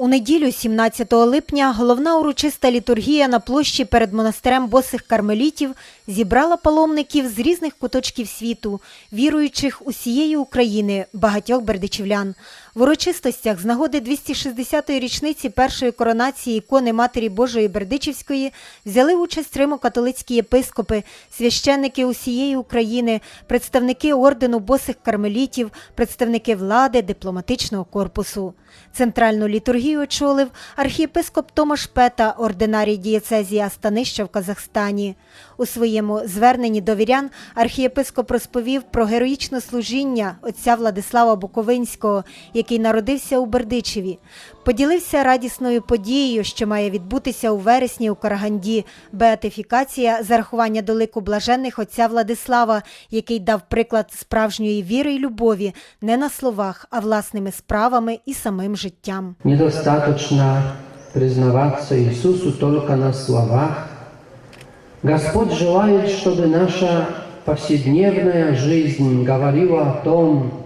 У неділю, 17 липня, головна урочиста літургія на площі перед монастирем босих кармелітів зібрала паломників з різних куточків світу, віруючих усієї України, багатьох бердичівлян. В урочистостях з нагоди 260-ї річниці першої коронації ікони Матері Божої Бердичівської взяли участь римо-католицькі єпископи, священники усієї України, представники ордену босих кармелітів, представники влади, дипломатичного корпусу. Центральну літургію очолив архієпископ Томаш Пета, ординарій дієцезії Астанища в Казахстані. У своєму зверненні до вірян архієпископ розповів про героїчне служіння отця Владислава Буковинського, який народився у Бердичеві. Поділився радісною подією, що має відбутися у вересні у Караганді, беатифікація зарахування до лику блаженних отця Владислава, який дав приклад справжньої віри й любові не на словах, а власними справами і самим життям. Недостаточно признаваться Иисусу только на словах. Господь желает, чтобы наша повседневная жизнь говорила о том,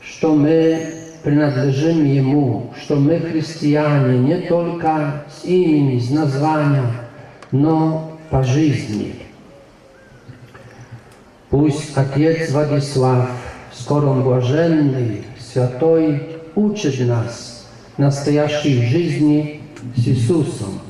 что мы принадлежим Ему, что мы христиане не только с имени, с названия, но по жизни. Пусть Отец Владислав, скором блаженный, святой, учит нас настоящей жизни с Иисусом,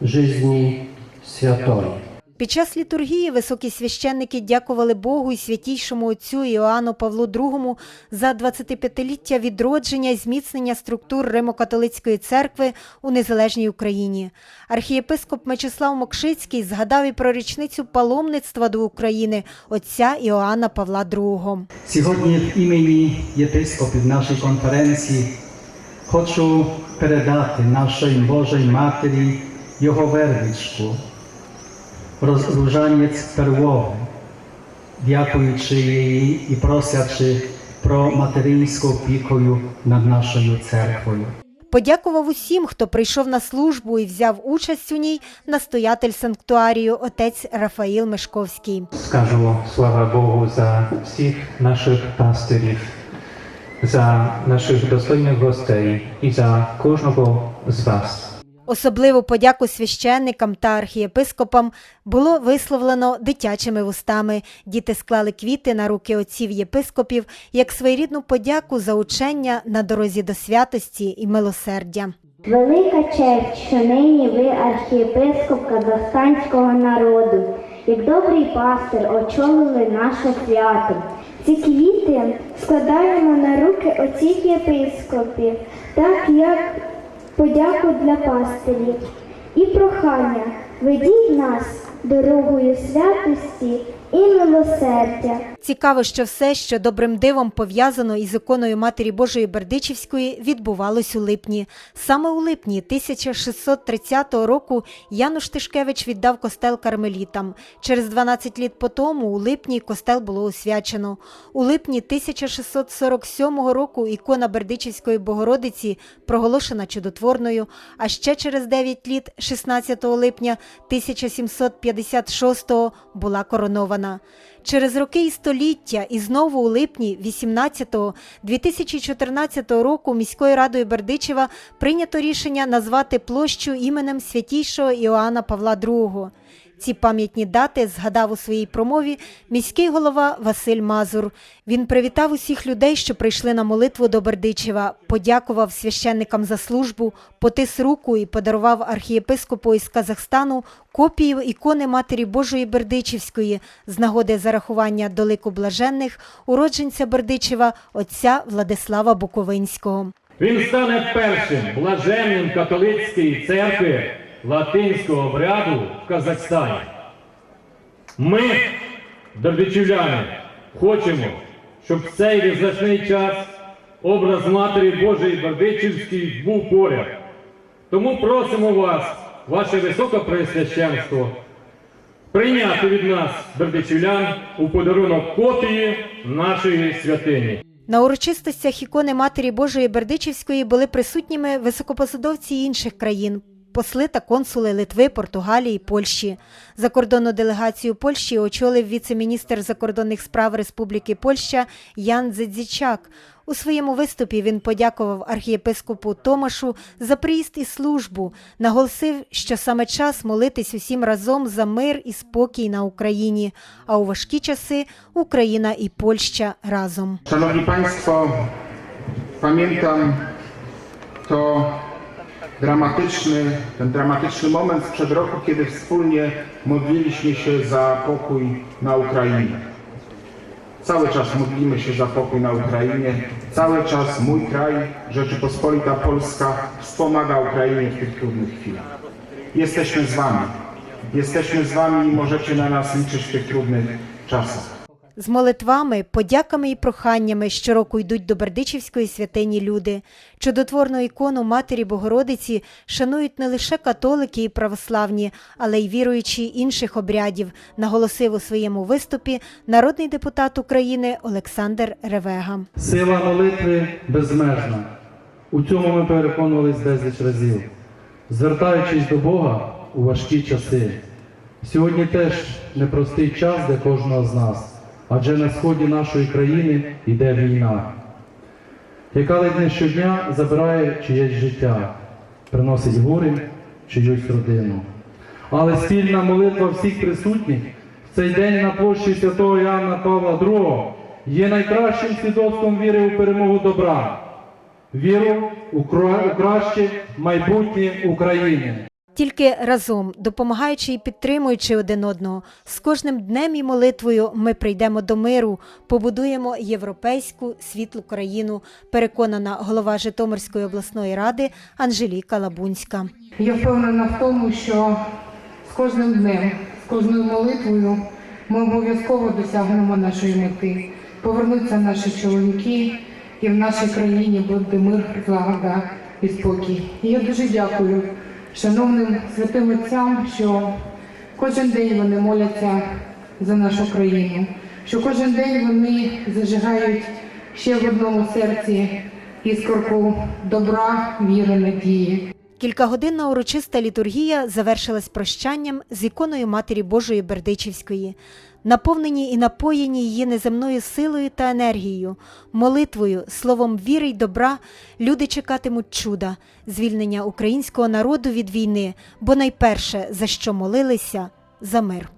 жизни святой. Під час літургії високі священники дякували Богу і святійшому отцю Іоанну Павлу II за 25-ліття відродження і зміцнення структур Римо-католицької церкви у незалежній Україні. Архієпископ Мечислав Мокшицький згадав і про річницю паломництва до України отця Іоанна Павла II. Сьогодні в імені єпископів нашої конференції хочу передати нашій Божій Матері його вервичку, розружанець первого, дякуючи їй і просячи про материнську опікою над нашою церквою. Подякував усім, хто прийшов на службу і взяв участь у ній настоятель санктуарію отець Рафаїл Мешковський. Скажемо слава Богу за всіх наших пастирів, за наших достойних гостей і за кожного з вас. Особливу подяку священникам та архієпископам було висловлено дитячими вустами. Діти склали квіти на руки отців єпископів як своєрідну подяку за учення на дорозі до святості і милосердя. Велика честь, що нині ви архієпископ казахстанського народу, як добрий пастир очолили наше свято. Ці квіти складаємо на руки отців єпископів, так як подяку для пастирів і прохання. Ведіть нас дорогою святості і милосердя. Цікаво, що все, що добрим дивом пов'язано із іконою Матері Божої Бердичівської, відбувалось у липні. Саме у липні 1630 року Януш Тишкевич віддав костел кармелітам. Через 12 літ по тому у липні костел було освячено. У липні 1647 року ікона Бердичівської Богородиці проголошена чудотворною, а ще через 9 літ, 16 липня 1756 була коронована. Через роки і століття, і знову у липні 18-го 2014 року міською радою Бердичева прийнято рішення назвати площу іменем святійшого Іоанна Павла II. Ці пам'ятні дати згадав у своїй промові міський голова Василь Мазур. Він привітав усіх людей, що прийшли на молитву до Бердичева, подякував священникам за службу, потис руку і подарував архієпископу із Казахстану копію ікони Матері Божої Бердичівської з нагоди зарахування до лику блаженних уродженця Бердичева отця Владислава Буковинського. Він стане першим блаженним католицької церкви латинського обряду в Казахстані. Ми, бердичівляни, хочемо, щоб в цей визначний час образ Матері Божої Бердичівської був поряд. Тому просимо вас, ваше високопресвященство, прийняти від нас, бердичівлян, у подарунок копії нашої святині. На урочистостях ікони Матері Божої Бердичівської були присутніми високопосадовці інших країн. Посли та консули Литви, Португалії, Польщі. Закордонну делегацію Польщі очолив віце-міністр закордонних справ Республіки Польща Ян Дзедзічак. У своєму виступі він подякував архієпископу Томашу за приїзд і службу, наголосив, що саме час молитись усім разом за мир і спокій на Україні, а у важкі часи Україна і Польща разом. Szanowni Państwo, pamiętam to dramatyczny, ten dramatyczny moment sprzed roku, kiedy wspólnie modliliśmy się za pokój na Ukrainie. Cały czas modlimy się za pokój na Ukrainie. Cały czas mój kraj, Rzeczypospolita Polska, wspomaga Ukrainie w tych trudnych chwilach. Jesteśmy z Wami. Jesteśmy z Wami i możecie na nas liczyć w tych trudnych czasach. З молитвами, подяками і проханнями щороку йдуть до Бердичівської святині люди. Чудотворну ікону Матері Богородиці шанують не лише католики і православні, але й віруючі інших обрядів, наголосив у своєму виступі народний депутат України Олександр Ревега. Сила молитви безмежна. У цьому ми переконувались безліч разів, звертаючись до Бога у важкі часи. Сьогодні теж непростий час для кожного з нас, адже на сході нашої країни йде війна, яка ледь не щодня забирає чиєсь життя, приносить горе чиюсь родину. Але спільна молитва всіх присутніх в цей день на площі святого Іоанна Павла II є найкращим свідоцтвом віри у перемогу добра, віру у краще майбутнє України. Тільки разом, допомагаючи і підтримуючи один одного, з кожним днем і молитвою ми прийдемо до миру, побудуємо європейську світлу країну, переконана голова Житомирської обласної ради Анжеліка Лабунська. Я впевнена в тому, що з кожним днем, з кожною молитвою ми обов'язково досягнемо нашої мети. Повернуться наші чоловіки, і в нашій країні буде мир, злагода і спокій. І я дуже дякую шановним святим отцям, що кожен день вони моляться за нашу країну, що кожен день вони зажигають ще в одному серці іскорку добра, віри, надії. Кількагодинна урочиста літургія завершилась прощанням з іконою Матері Божої Бердичівської. Наповнені і напоєні її неземною силою та енергією, молитвою, словом віри й добра, люди чекатимуть чуда, звільнення українського народу від війни, бо найперше, за що молилися, за мир.